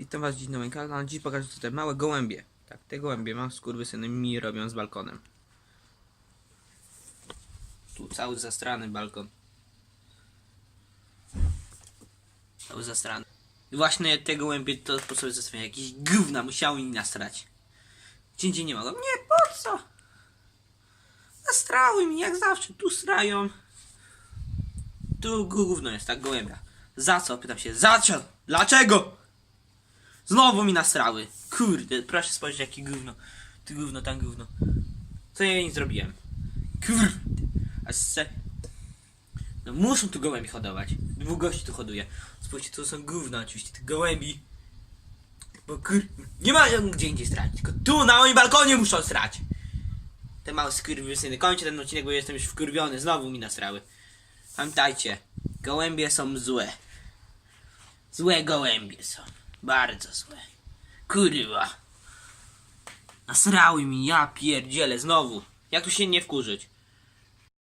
Witam was dziś na moim kanale. Dziś pokażę co te małe gołębie. Tak, te gołębie mam skurwysyny mi robią z balkonem. Tu cały zastrany balkon. Cały zastrany. I właśnie te gołębie to po sobie zostawiają jakieś gówna, musiały mi nastrać. Indziej nie mogą. Nie, po co? Nastrały mi, jak zawsze. Tu strają. Tu gówno jest, tak gołębia. Za co? Pytam się. Za co? Dlaczego? Znowu mi nastrały. Kurde, proszę spojrzeć jakie gówno. Ty gówno, tam gówno. Co ja nie zrobiłem? Kurde. A se... No muszą tu gołębi hodować. Dwóch gości tu hoduje. Spójrzcie, tu są gówna oczywiście, tych gołębi. Bo kur... Nie mają gdzie indziej strać, tylko tu na moim balkonie muszą strać. Te małe skurwysyny. Kończę ten odcinek, bo jestem już wkurwiony. Znowu mi nasrały. Pamiętajcie, gołębie są złe. Złe gołębie są. Bardzo złe. Kurwa. Nasrały mi, ja pierdzielę, znowu. Jak tu się nie wkurzyć?